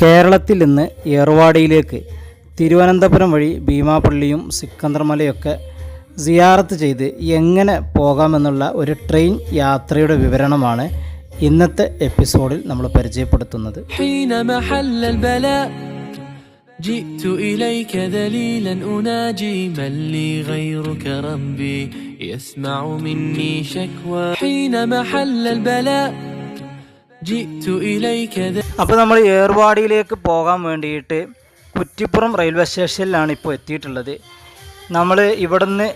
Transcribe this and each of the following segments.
കേരളത്തിൽ നിന്ന് ഏർവാടിയിലേക്ക് തിരുവനന്തപുരം വഴി ഭീമാപള്ളിയും സിക്കന്ദർമലയൊക്കെ സിയാറത്ത് ചെയ്ത് എങ്ങനെ പോകാമെന്നുള്ള ഒരു ട്രെയിൻ യാത്രയുടെ വിവരണമാണ് ഇന്നത്തെ എപ്പിസോഡിൽ നമ്മൾ പരിചയപ്പെടുത്തുന്നത് حين محل البلاء جئت إليك ذليلا أناجي من لي غيرك ربي يسمع مني شكوى حين محل البلاء جئت إليك ذليلا അപ്പോൾ നമ്മൾ ഏർവാടിയിലേക്ക് പോകാൻ വേണ്ടിയിട്ട് കുറ്റിപ്പുറം റെയിൽവേ സ്റ്റേഷനിലാണ് ഇപ്പോൾ എത്തിയിട്ടുള്ളത്. നമ്മൾ ഇവിടുന്ന്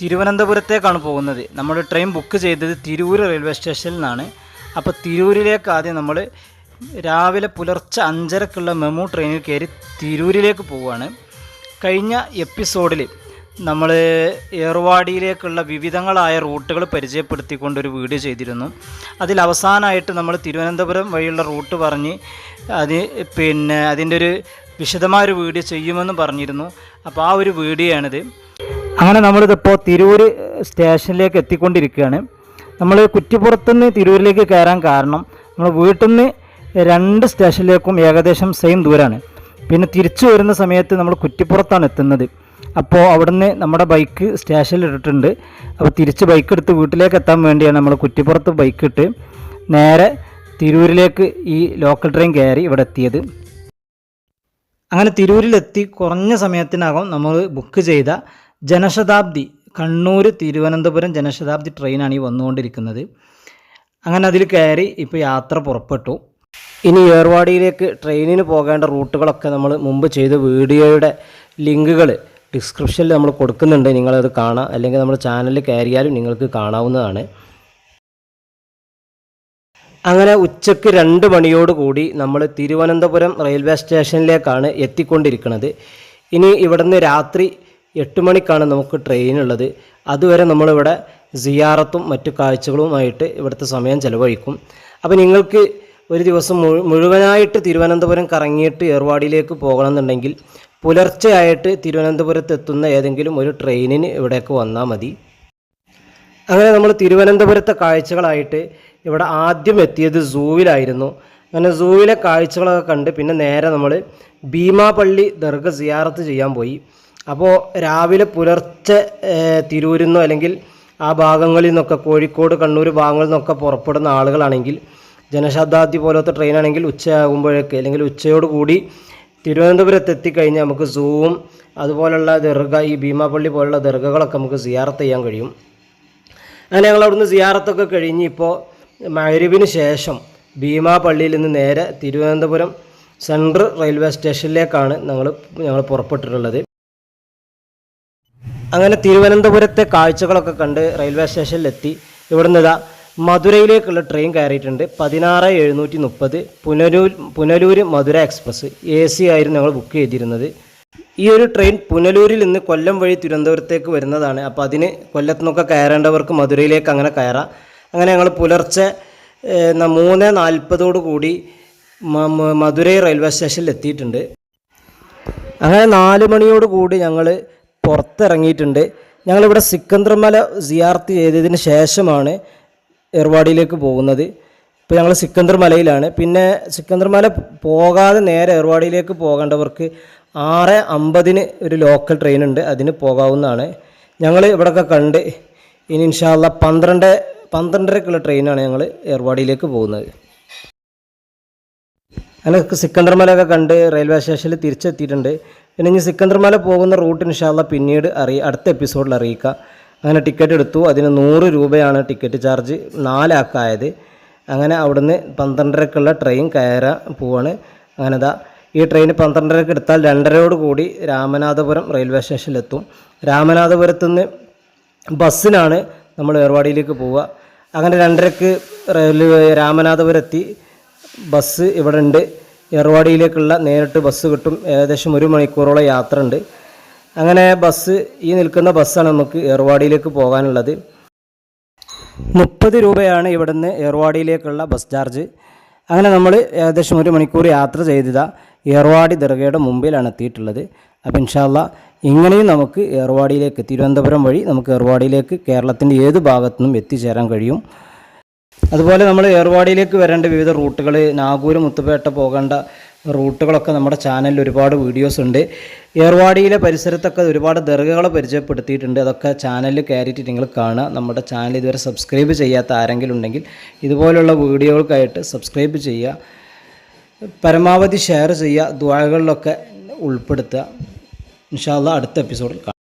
തിരുവനന്തപുരത്തേക്കാണ് പോകുന്നത്. നമ്മൾ ട്രെയിൻ ബുക്ക് ചെയ്തത് തിരൂർ റെയിൽവേ സ്റ്റേഷനിൽ നിന്നാണ് അപ്പോൾ തിരൂരിലേക്ക് ആദ്യം നമ്മൾ രാവിലെ പുലർച്ചെ അഞ്ചരക്കുള്ള മെമു ട്രെയിനിൽ കയറി തിരൂരിലേക്ക് പോവുകയാണ് കഴിഞ്ഞ എപ്പിസോഡിൽ നമ്മൾ ഏർവാടിയിലേക്കുള്ള വിവിധങ്ങളായ റൂട്ടുകൾ പരിചയപ്പെടുത്തിക്കൊണ്ടൊരു വീഡിയോ ചെയ്തിരുന്നു. അതിൽ അവസാനമായിട്ട് നമ്മൾ തിരുവനന്തപുരം വഴിയുള്ള റൂട്ട് പറഞ്ഞ് അത് പിന്നെ അതിന്റെ ഒരു വിശദമായ ഒരു വീഡിയോ ചെയ്യുമെന്ന് പറഞ്ഞിരുന്നു. അപ്പോൾ ആ ഒരു വീഡിയോയാണിത് അങ്ങനെ നമ്മളിതിപ്പോൾ തിരൂർ സ്റ്റേഷനിലേക്ക് എത്തിക്കൊണ്ടിരിക്കുകയാണ്. നമ്മൾ കുറ്റിപ്പുറത്തുനിന്ന് തിരൂരിലേക്ക് കയറാൻ കാരണം നമ്മൾ വീട്ടിൽ നിന്ന് രണ്ട് സ്റ്റേഷനിലേക്കും ഏകദേശം സെയിം ദൂരമാണ് പിന്നെ തിരിച്ചു വരുന്ന സമയത്ത് നമ്മൾ കുറ്റിപ്പുറത്താണ് എത്തുന്നത്. അപ്പോൾ അവിടുന്ന് നമ്മുടെ ബൈക്ക് സ്റ്റേഷനിൽ ഇട്ടിട്ടുണ്ട്. അപ്പോൾ തിരിച്ച് ബൈക്ക് എടുത്ത് വീട്ടിലേക്ക് എത്താൻ വേണ്ടിയാണ് നമ്മൾ കുറ്റിപ്പുറത്ത് ബൈക്ക് ഇട്ട് നേരെ തിരൂരിലേക്ക് ഈ ലോക്കൽ ട്രെയിൻ കയറി ഇവിടെ എത്തിയത്. അങ്ങനെ തിരൂരിലെത്തി കുറഞ്ഞ സമയത്തിനകം നമ്മൾ ബുക്ക് ചെയ്ത ജനശതാബ്ദി കണ്ണൂർ തിരുവനന്തപുരം ജനശതാബ്ദി ട്രെയിനാണ് ഈ വന്നുകൊണ്ടിരിക്കുന്നത്. അങ്ങനെ അതിൽ കയറി ഇപ്പോൾ യാത്ര പുറപ്പെട്ടു. ഇനി ഏർവാടിയിലേക്ക് ട്രെയിനിന് പോകേണ്ട റൂട്ടുകളൊക്കെ നമ്മൾ മുമ്പ് ചെയ്ത വീഡിയോയുടെ ലിങ്കുകൾ ഡിസ്ക്രിപ്ഷനിൽ നമ്മൾ കൊടുക്കുന്നുണ്ട്. നിങ്ങളത് കാണാം. അല്ലെങ്കിൽ നമ്മുടെ ചാനലിൽ കയറിയാലും നിങ്ങൾക്ക് കാണാവുന്നതാണ്. അങ്ങനെ ഉച്ചയ്ക്ക് രണ്ട് മണിയോട് കൂടി നമ്മൾ തിരുവനന്തപുരം റെയിൽവേ സ്റ്റേഷനിലേക്കാണ് എത്തിക്കൊണ്ടിരിക്കുന്നത് ഇനി ഇവിടുന്ന് രാത്രി എട്ട് മണിക്കാണ് നമുക്ക് ട്രെയിൻ ഉള്ളത്. അതുവരെ നമ്മളിവിടെ സിയാറത്തും മറ്റു കാഴ്ചകളുമായിട്ട് ഇവിടുത്തെ സമയം ചിലവഴിക്കും. അപ്പോൾ നിങ്ങൾക്ക് ഒരു ദിവസം മുഴുവനായിട്ട് തിരുവനന്തപുരം കറങ്ങിയിട്ട് ഏർവാടിയിലേക്ക് പോകണമെന്നുണ്ടെങ്കിൽ പുലർച്ചെയായിട്ട് തിരുവനന്തപുരത്ത് എത്തുന്ന ഏതെങ്കിലും ഒരു ട്രെയിനിന് ഇവിടേക്ക് വന്നാൽ മതി. അങ്ങനെ നമ്മൾ തിരുവനന്തപുരത്തെ കാഴ്ചകളായിട്ട് ഇവിടെ ആദ്യം എത്തിയത് സൂവിലായിരുന്നു. അങ്ങനെ സൂവിലെ കാഴ്ചകളൊക്കെ കണ്ട് പിന്നെ നേരെ നമ്മൾ ഭീമാപള്ളി ദർഗ സിയാറത്ത് ചെയ്യാൻ പോയി. അപ്പോൾ രാവിലെ പുലർച്ചെ നിന്നോ അല്ലെങ്കിൽ ആ ഭാഗങ്ങളിൽ നിന്നൊക്കെ കോഴിക്കോട് കണ്ണൂർ ഭാഗങ്ങളിൽ നിന്നൊക്കെ പുറപ്പെടുന്ന ആളുകളാണെങ്കിൽ ജനശതാബ്ദി പോലത്തെ ട്രെയിനാണെങ്കിൽ ഉച്ചയാകുമ്പോഴേക്ക് അല്ലെങ്കിൽ ഉച്ചയോട് കൂടി തിരുവനന്തപുരത്ത് എത്തിക്കഴിഞ്ഞാൽ നമുക്ക് സൂവും അതുപോലുള്ള ദർഗ ഈ ഭീമാപള്ളി പോലുള്ള ദർഗകളൊക്കെ നമുക്ക് സിയാറത്ത് ചെയ്യാൻ കഴിയും. അങ്ങനെ ഞങ്ങൾ അവിടുന്ന് സിയാറത്തൊക്കെ കഴിഞ്ഞ് ഇപ്പോൾ മഴരുവിന് ശേഷം ഭീമാപള്ളിയിൽ നിന്ന് നേരെ തിരുവനന്തപുരം സെൻട്രൽ റെയിൽവേ സ്റ്റേഷനിലേക്കാണ് ഞങ്ങൾ ഞങ്ങൾ പുറപ്പെട്ടിട്ടുള്ളത്. അങ്ങനെ തിരുവനന്തപുരത്തെ കാഴ്ചകളൊക്കെ കണ്ട് റെയിൽവേ സ്റ്റേഷനിലെത്തി. ഇവിടുന്ന് ഇതാ മധുരയിലേക്കുള്ള ട്രെയിൻ കയറിയിട്ടുണ്ട്. പതിനാറ് എഴുന്നൂറ്റി മുപ്പത് Punalur Punalur Madurai express A C ആയിരുന്നു ഞങ്ങൾ ബുക്ക് ചെയ്തിരുന്നത്. ഈ ഒരു ട്രെയിൻ പുനലൂരിൽ നിന്ന് കൊല്ലം വഴി തിരുവനന്തപുരത്തേക്ക് വരുന്നതാണ്. അപ്പോൾ അതിന് കൊല്ലത്തു നിന്നൊക്കെ കയറേണ്ടവർക്ക് മധുരയിലേക്ക് അങ്ങനെ കയറാം. അങ്ങനെ ഞങ്ങൾ പുലർച്ചെ മൂന്ന് നാൽപ്പതോടു കൂടി മധുരൈ റെയിൽവേ സ്റ്റേഷനിൽ എത്തിയിട്ടുണ്ട്. അങ്ങനെ നാല് മണിയോട് കൂടി ഞങ്ങൾ പുറത്തിറങ്ങിയിട്ടുണ്ട്. ഞങ്ങളിവിടെ സിക്കന്ദർമല സിയാർത്ത് ചെയ്തതിന് ശേഷമാണ് ഏർവാടിയിലേക്ക് പോകുന്നത്. ഇപ്പോൾ ഞങ്ങൾ സിക്കന്ദർ മലയിലാണ് പിന്നെ സിക്കന്ദർ മല പോകാതെ നേരെ ഏർവാടിയിലേക്ക് പോകേണ്ടവർക്ക് ആറ് അമ്പതിന് ഒരു ലോക്കൽ ട്രെയിൻ ഉണ്ട്. അതിന് പോകാവുന്നതാണ്. ഞങ്ങൾ ഇവിടെയൊക്കെ കണ്ട് ഇനി ഇൻഷാല്ല പന്ത്രണ്ട് പന്ത്രണ്ടരക്കുള്ള ട്രെയിനാണ് ഞങ്ങൾ ഏർവാടിയിലേക്ക് പോകുന്നത്. അങ്ങനെ സിക്കന്ദർമലയൊക്കെ കണ്ട് റെയിൽവേ സ്റ്റേഷനിൽ തിരിച്ചെത്തിയിട്ടുണ്ട്. പിന്നെ ഇനി സിക്കന്ദർ മല പോകുന്ന റൂട്ട് ഇൻഷാല്ല പിന്നീട് അറിയ അടുത്ത എപ്പിസോഡിൽ അറിയിക്കാം. അങ്ങനെ ടിക്കറ്റ് എടുത്തു. അതിന് നൂറ് രൂപയാണ് ടിക്കറ്റ് ചാർജ് നാലാക്കായത്. അങ്ങനെ അവിടുന്ന് പന്ത്രണ്ടരക്കുള്ള ട്രെയിൻ കയറാൻ പോവാണ്. അങ്ങനെ ദാ ഈ ട്രെയിൻ പന്ത്രണ്ടരക്ക് എടുത്താൽ രണ്ടരയോട് കൂടി രാമനാഥപുരം റെയിൽവേ സ്റ്റേഷനിലെത്തും രാമനാഥപുരത്തു നിന്ന് ബസ്സിനാണ് നമ്മൾ ഏർവാടിയിലേക്ക് പോവുക. അങ്ങനെ രണ്ടരക്ക് റെയിൽവേ രാമനാഥപുരം എത്തി ബസ് ഇവിടെ ഉണ്ട് ഏർവാടിയിലേക്കുള്ള നേരിട്ട് ബസ് കിട്ടും. ഏകദേശം ഒരു മണിക്കൂറോളം യാത്ര ഉണ്ട് അങ്ങനെ ബസ് ഈ നിൽക്കുന്ന ബസ്സാണ് നമുക്ക് ഏർവാടിയിലേക്ക് പോകാനുള്ളത്. മുപ്പത് രൂപയാണ് ഇവിടുന്ന് ഏർവാടിയിലേക്കുള്ള ബസ് ചാർജ് അങ്ങനെ നമ്മൾ ഏകദേശം ഒരു മണിക്കൂർ യാത്ര ചെയ്തതാ. ഏർവാടി ദർഗയുടെ മുമ്പിലാണ് എത്തിയിട്ടുള്ളത്. അപ്പോൾ ഇൻഷാല്ല ഇങ്ങനെയും നമുക്ക് ഏർവാടിയിലേക്ക് തിരുവനന്തപുരം വഴി നമുക്ക് ഏർവാടിയിലേക്ക് കേരളത്തിന്റെ ഏത് ഭാഗത്തു നിന്നും എത്തിച്ചേരാൻ കഴിയും. അതുപോലെ നമ്മൾ ഏർവാടിയിലേക്ക് വരേണ്ട വിവിധ റൂട്ടുകൾ നാഗൂർ മുത്തുപേട്ട പോകേണ്ട റൂട്ടുകളൊക്കെ നമ്മുടെ ചാനലിൽ ഒരുപാട് വീഡിയോസ് ഉണ്ട്. ഏർവാടിയിലെ പരിസരത്തൊക്കെ ഒരുപാട് ദർഗകൾ പരിചയപ്പെടുത്തിയിട്ടുണ്ട്. അതൊക്കെ ചാനലിൽ കയറിയിട്ട് നിങ്ങൾ കാണുക. നമ്മുടെ ചാനൽ ഇതുവരെ സബ്സ്ക്രൈബ് ചെയ്യാത്ത ആരെങ്കിലും ഉണ്ടെങ്കിൽ ഇതുപോലുള്ള വീഡിയോകൾക്കായിട്ട് സബ്സ്ക്രൈബ് ചെയ്യുക. പരമാവധി ഷെയർ ചെയ്യുക. ദ്വാരകളിലൊക്കെ ഉൾപ്പെടുത്തുക. ഇൻഷാല്ല അടുത്ത എപ്പിസോഡിൽ കാണാം.